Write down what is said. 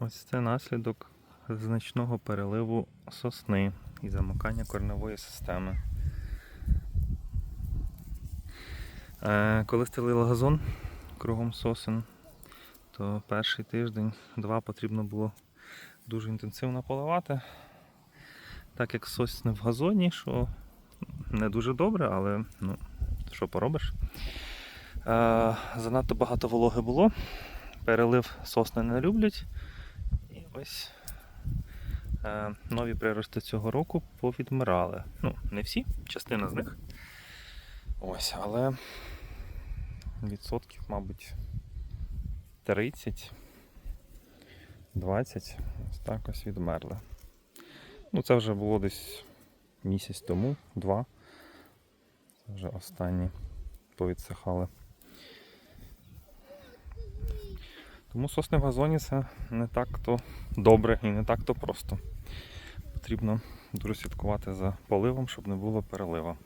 Ось це наслідок значного переливу сосни і замикання корневої системи. Е, коли стелили газон кругом сосен, то перший тиждень-два потрібно було дуже інтенсивно поливати. Так як сосни в газоні, що не дуже добре, але ну, що поробиш. Е, занадто багато вологи було. Перелив сосни не люблять. Ось е, нові прирости цього року повідмирали. Ну, не всі, частина з них. Ось, але відсотків, мабуть, 30, 20, ось так ось відмерли. Ну, це вже було десь місяць тому, два. Це вже останні повідсихали. Тому сосни в газоні це не так-то добре і не так-то просто. Потрібно дуже слідкувати за поливом, щоб не було перелива.